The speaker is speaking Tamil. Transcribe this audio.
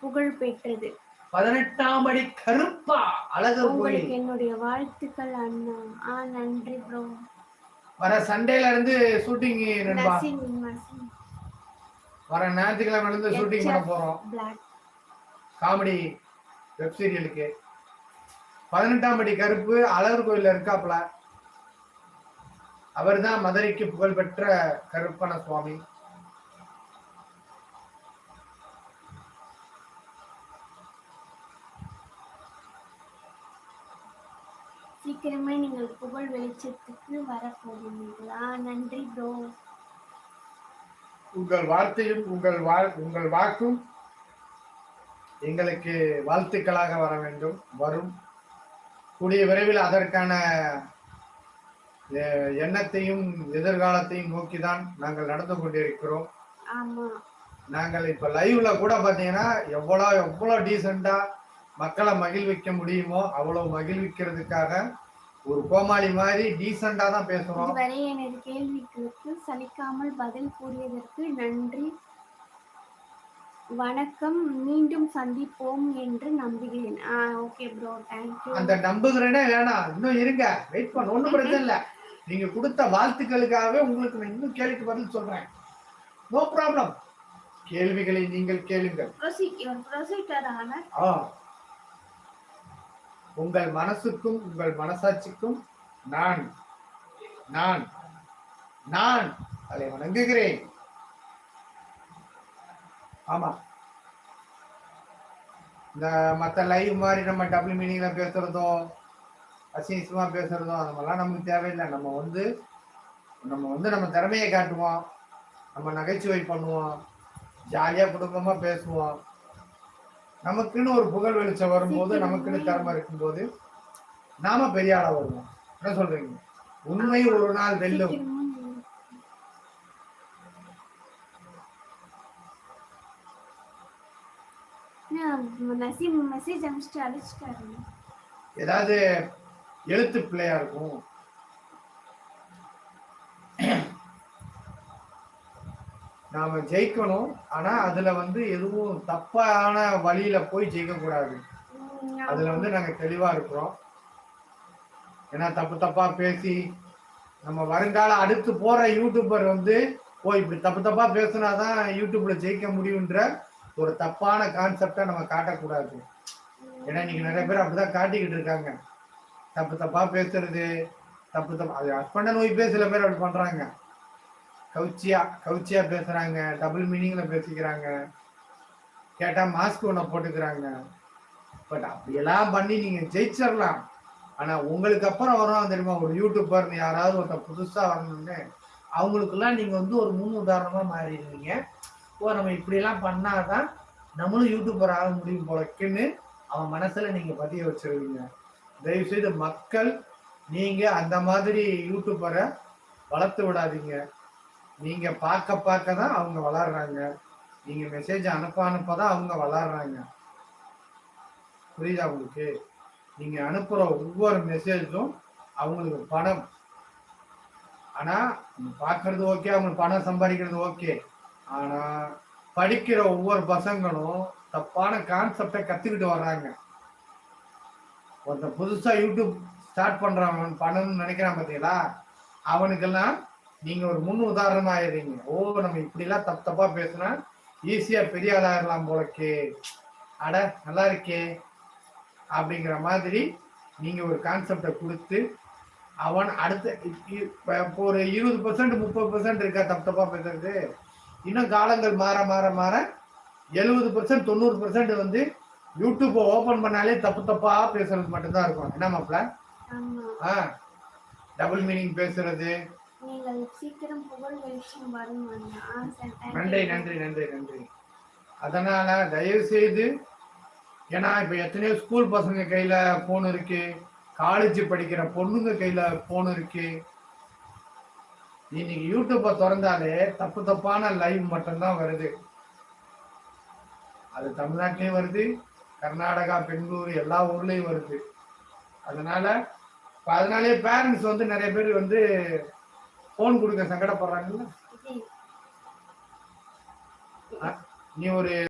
புகழ் பெற்றது. பதினெட்டாம் அடி கருப்பா அழகர் கோயில். என்னுடைய வாழ்த்துக்கள் அண்ணா. ஆ நன்றி ப்ரோ வர சண்டேல இருந்து ஷூட்டிங் நண்பா. வர ஞாயிற்றுக்கிழமை இருந்து ஷூட்டிங் பண்ண போறோம். காமெடி வெப் சீரியலுக்கு பதினெட்டாம் படி கருப்பு அழகர் கோயில்ல இருக்காப்ல அவர்தான் மதுரைக்கு புகழ்பெற்ற கருப்பண சுவாமி. சீக்கிரமே நீங்கள் புகழ் வெளிச்சத்துக்கு வரப்போகிறீர்களா? நன்றி ப்ரோ உங்கள் வார்த்தையும் உங்கள் வா உங்கள் வாக்கும் எங்களுக்கு வாழ்த்துக்களாக வர வேண்டும் வரும். கூடிய விரைவில் அதற்கான எண்ணத்தையும் எதிர்காலத்தையும் நோக்கிதான் நாங்கள் நடந்து கொண்டிருக்கிறோம். நாங்கள் இப்ப லைவ்ல கூட பாத்தீங்கன்னா எவ்வளவு எவ்வளவு டீசெண்டா மக்களை மகிழ்விக்க முடியுமோ அவ்வளவு மகிழ்விக்கிறதுக்காக ஒரு கோமாளி மாதிரி டீசெண்டா தான் பேசுறோம். இதுவரை எனது கேள்விகளுக்கு சலிக்காமல் பதில் கூறியதற்கு நன்றி. வணக்கம். மீண்டும் சந்திப்போம் என்று நம்புகிறேன். ஆ ஓகே ப்ரோ தேங்க்யூ அந்த நம்புகிறேனே வேணாம் இன்னும் இருங்க. வெயிட் பண்ண. ஒண்ணும் பிரச்சனை இல்ல. நீங்க கொடுத்த வாழ்த்துக்களுக்காகவே உங்களுக்கு நான் இன்னும் கேள்விக்கு பதில் சொல்றேன். நோ ப்ராப்ளம் கேள்விகளை நீங்கள் கேளுங்கள். ப்ரொசீட் ப்ரொசீட்டர் ஆ. உங்கள் மனசுக்கும் உங்கள் மனசாட்சிக்கும் நான் நான் நான் அதை வணங்குகிறேன். ஆமா. இந்த மற்ற லைவ் மாதிரி நம்ம டபுள் மீனிங்ல பேசுறதோ அசிங்கமா பேசுறதோ அந்த மாதிரிலாம் நமக்கு தேவையில்லை. நம்ம வந்து நம்ம வந்து நம்ம திறமையை காட்டுவோம். நம்ம நகைச்சுவை பண்ணுவோம். ஜாலியா குடும்பமா பேசுவோம். நமக்குன்னு ஒரு புகழ் வெளிச்சம் வரும்போது நமக்குன்னு திறமை இருக்கும்போது நாம பெரிய ஆளா வருவோம். என்ன சொல்றீங்க? உண்மை ஒரு நாள் வெல்லும். ஏதாவது எழுத்து பிள்ளையா இருக்கும். நாம ஜெயிக்கணும். ஆனா அதுல வந்து எதுவும் தப்பான வழியில போய் ஜெயிக்க கூடாது அதுல வந்து நாங்க தெளிவா இருக்கிறோம். ஏன்னா தப்பு தப்பா பேசி நம்ம வருங்கால அடுத்து போற யூடியூபர் வந்து ஓ இப்படி தப்பு தப்பா பேசுனாதான் யூடியூப்ல ஜெயிக்க முடியுன்ற ஒரு தப்பான கான்செப்டை நம்ம காட்டக்கூடாது. ஏன்னா இன்னைக்கு நிறைய பேர் அப்படிதான் காட்டிக்கிட்டு இருக்காங்க. தப்பு தப்பா பேசுறது தப்பு தப்பு அது ஹஸ்பண்டை நோய் ஒய்ஃபே சில பேர் அப்படி பண்றாங்க. கவுச்சியா கவுச்சியா பேசுறாங்க டபுள் மீனிங்ல பேசிக்கிறாங்க. கேட்டா மாஸ்க் ஒண்ண போட்டுக்கிறாங்க. பட் அப்படியெல்லாம் பண்ணி நீங்க ஜெயிச்சிடலாம் ஆனா உங்களுக்கு அப்புறம் வரும் தெரியுமா? ஒரு யூடியூபர் யாராவது ஒருத்தர் புதுசா வரணும்னு. அவங்களுக்கெல்லாம் நீங்க வந்து ஒரு முன் உதாரணமா மாறிடுவீங்க. ஓ நம்ம இப்படியெல்லாம் பண்ணாதான் நம்மளும் யூடியூபர் ஆக முடியும் போலக்குன்னு அவன் மனசுல நீங்க பதிய வச்சிருவீங்க. தயவு செய்து மக்கள் நீங்க அந்த மாதிரி யூடியூபரை வளர்த்து விடாதீங்க. நீங்க பார்க்க பார்க்க தான் அவங்க வளர்றாங்க. நீங்க மெசேஜ் அனுப்ப அனுப்ப தான் அவங்க வளர்றாங்க. புரியுதா உங்களுக்கு? நீங்க அனுப்புற ஒவ்வொரு மெசேஜும் அவங்களுக்கு பணம். ஆனா பார்க்கறது ஓகே அவங்களுக்கு பணம் சம்பாதிக்கிறது ஓகே ஆனா படிக்கிற ஒவ்வொரு பசங்களும் தப்பான கான்செப்டை கத்துக்கிட்டு வர்றாங்க. ஒருத்தன் புதுசா யூடியூப் ஸ்டார்ட் பண்றவன் பண்ணணும்னு நினைக்கிறான் பாத்தீங்களா? அவனுக்கெல்லாம் நீங்க ஒரு முன் உதாரணமா ஆயிடுறீங்க. ஓ நம்ம இப்படி எல்லாம் தப்பு தப்பா பேசினா ஈஸியா பெரிய ஆளாயிரலாம் போலக்கே. அட நல்லா இருக்கே. அப்படிங்கிற மாதிரி நீங்க ஒரு கான்செப்டை கொடுத்து அவன் அடுத்த இப்ப ஒரு இருபது பர்சன்ட் முப்பது பர்சன்ட் இருக்கா தப்பு தப்பா பேசுறது? இன்னும் காலங்கள் மாற மாற மாற எழுபது பர்சன்ட் தொண்ணூறு பர்சன்ட் வந்து யூடியூப்பை ஓபன் பண்ணாலே தப்பு தப்பா பேசுறது மட்டும்தான் இருக்கும். என்ன ஆமா. ஆ. டபுள் மீனிங் பேசுறது நீங்கள் சீக்கிரம் புகழ் வெளிச்சம் வரும் நன்றி நன்றி நன்றி நன்றி. அதனால தயவு செய்து ஏன்னா இப்போ எத்தனையோ ஸ்கூல் பசங்க கையில் ஃபோன் இருக்கு. காலேஜ் படிக்கிற பொண்ணுங்க கையில் ஃபோன் இருக்கு. இன்னைக்கு யூடியூப்பை திறந்தாலே தப்பு தப்பான லைவ் மட்டும்தான் வருது. அது தமிழ்நாட்டிலையும் வருது கர்நாடகா பெங்களூர் எல்லா ஊர்லேயும் வருது. அதனால அதனாலே பேரண்ட்ஸ் வந்து நிறைய பேர் வந்து போன் கொடுக்க சங்கடப்படுறாங்கல்ல. நீ ஒரு